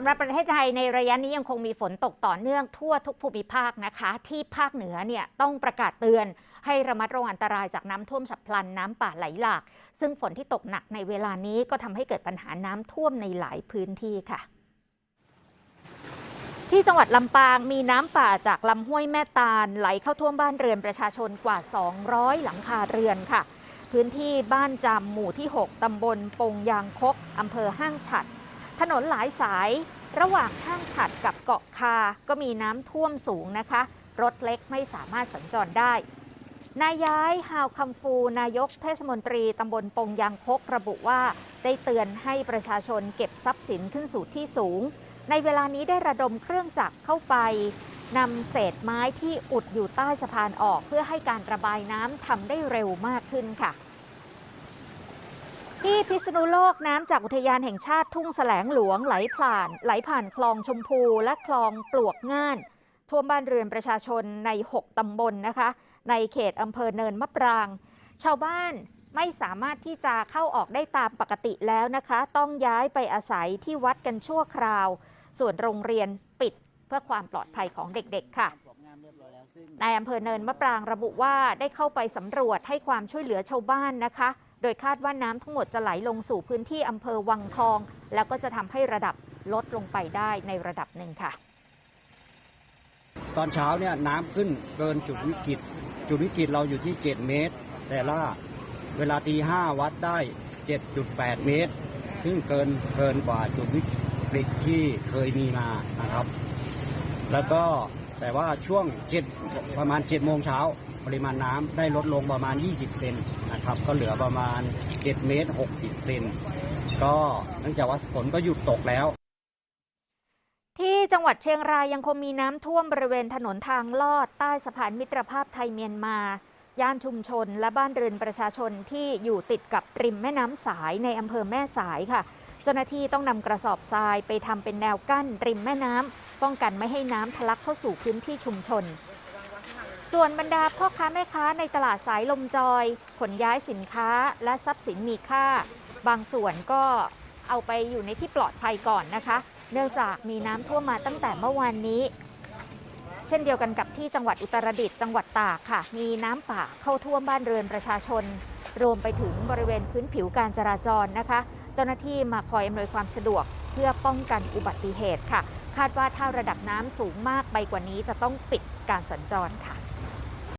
สำหรับประเทศไทยในระยะนี้ยังคงมีฝนตกต่อเนื่องทั่วทุกภูมิภาคนะคะ ที่ภาคเหนือเนี่ยต้องประกาศเตือน ให้ระมัดระวังอันตรายจากน้ำท่วมฉับพลันน้ำป่าไหลหลาก ซึ่งฝนที่ตกหนักในเวลานี้ก็ทำให้เกิดปัญหาน้ำท่วมในหลายพื้นที่ค่ะที่จังหวัดลำปางมีน้ำป่าจากลำห้วยแม่ตาล ไหลเข้าท่วมบ้านเรือนประชาชนกว่า 200 หลังคาเรือนค่ะ พื้นที่บ้านจำหมู่ที่ 6 ตำบลปงยางคกอำเภอห้างฉัด ถนนหลายสาย ระหว่างห้างฉัดกับเกาะคา ก็มีน้ำท่วมสูงนะคะ รถเล็กไม่สามารถสัญจรได้ นายย้ายฮาวคัมฟู นายกเทศมนตรีตำบลปงยางคกระบุว่า ได้เตือนให้ประชาชนเก็บทรัพย์สินขึ้นสู่ที่สูง ในเวลานี้ได้ระดมเครื่องจักรเข้าไปนำเศษไม้ที่อุดอยู่ใต้สะพานออก เพื่อให้การระบายน้ำทำได้เร็วมากขึ้นค่ะ ที่พิษณุโลกน้ำจากอุทยานแห่งชาติทุ่งแสลงหลวงไหลผ่าน ไหลผ่านคลองชมพูและคลองปลวกง่าน ท่วมบ้านเรือนประชาชนใน 6 ตำบลนะคะ ในเขตอำเภอเนินมะปราง ชาวบ้านไม่สามารถที่จะเข้าออกได้ตามปกติแล้วนะคะ ต้องย้ายไปอาศัยที่วัดกันชั่วคราว ส่วนโรงเรียนปิดเพื่อความปลอดภัยของเด็กๆค่ะนายอำเภอเนินมะปรางระบุว่าได้เข้าไปสำรวจให้ความช่วยเหลือชาวบ้านนะคะ โดยคาดว่าน้ำทั้งหมดจะไหลลงสู่พื้นที่อำเภอวังทอง แล้วก็จะทำให้ระดับลดลงไปได้ในระดับหนึ่งค่ะ ตอนเช้าเนี่ยน้ำขึ้นเกินจุดวิกฤต จุดวิกฤตเราอยู่ที่ 7 เมตร แต่ละเวลาตีห้าวัดได้ 7.8 เมตร ซึ่งเกินเกินกว่าจุดวิกฤตที่เคยมีมานะครับ แล้วก็แต่ว่าช่วง7ประมาณ7โมงเช้า ปริมาณน้ำได้ลดลงประมาณ 20 เซนนะครับ ก็เหลือประมาณ7เมตร60 เซนก็เนื่องจากว่าฝนก็หยุดตกแล้วที่จังหวัดเชียงรายยังคงมีน้ำท่วมบริเวณถนนทางลอดใต้สะพานมิตรภาพไทยเมียนมา ย่านชุมชนและบ้านเรือนประชาชนที่อยู่ติดกับริมแม่น้ำสายในอำเภอแม่สายค่ะ เจ้าหน้าที่ต้องนำกระสอบทรายไปทำเป็นแนวกั้นริมแม่น้ำป้องกันไม่ให้น้ำทะลักเข้าสู่พื้นที่ชุมชน ส่วนบรรดาพ่อค้าแม่ค้าในตลาดสายลมจอย ขนย้ายสินค้าและทรัพย์สินมีค่า บางส่วนก็เอาไปอยู่ในที่ปลอดภัยก่อนนะคะ เนื่องจากมีน้ำท่วมมาตั้งแต่เมื่อวานนี้ เช่นเดียวกันกับที่จังหวัดอุตรดิตถ์จังหวัดตากค่ะ มีน้ำป่าเข้าท่วมบ้านเรือนประชาชน รวมไปถึงบริเวณพื้นผิวการจราจรนะคะ เจ้าหน้าที่มาคอยอำนวยความสะดวกเพื่อป้องกันอุบัติเหตุค่ะ คาดว่าถ้าระดับน้ำสูงมากไปกว่านี้จะต้องปิดการสัญจรค่ะ